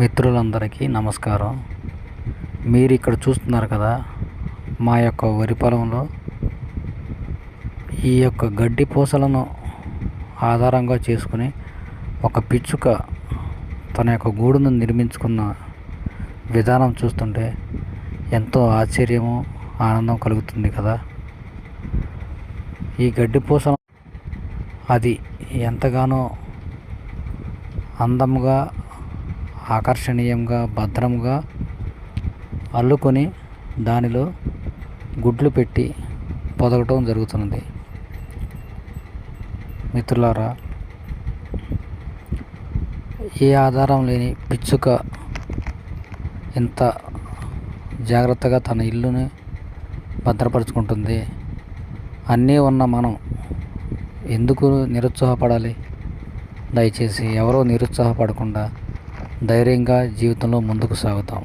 మిత్రులందరికీ నమస్కారం. మీరు ఇక్కడ చూస్తున్నారు కదా మా యొక్క వరి పొలంలో ఈ యొక్క గడ్డి పూసలను ఆధారంగా చేసుకుని ఒక పిచ్చుక తన యొక్క గూడును నిర్మించుకున్న విధానం చూస్తుంటే ఎంతో ఆశ్చర్యము ఆనందం కలుగుతుంది కదా. ఈ గడ్డి పూసలు అది ఎంతగానో అందముగా ఆకర్షణీయంగా భద్రంగా అల్లుకొని దానిలో గుడ్లు పెట్టి పొదగటం జరుగుతున్నది. మిత్రులారా ఏ ఆధారం లేని పిచ్చుక ఇంత జాగ్రత్తగా తన ఇల్లుని భద్రపరుచుకుంటుంది? అన్నీ ఉన్న మనం ఎందుకు నిరుత్సాహపడాలి? దయచేసి ఎవరో నిరుత్సాహపడకుండా ధైర్యంగా జీవితంలో ముందుకు సాగుతాం.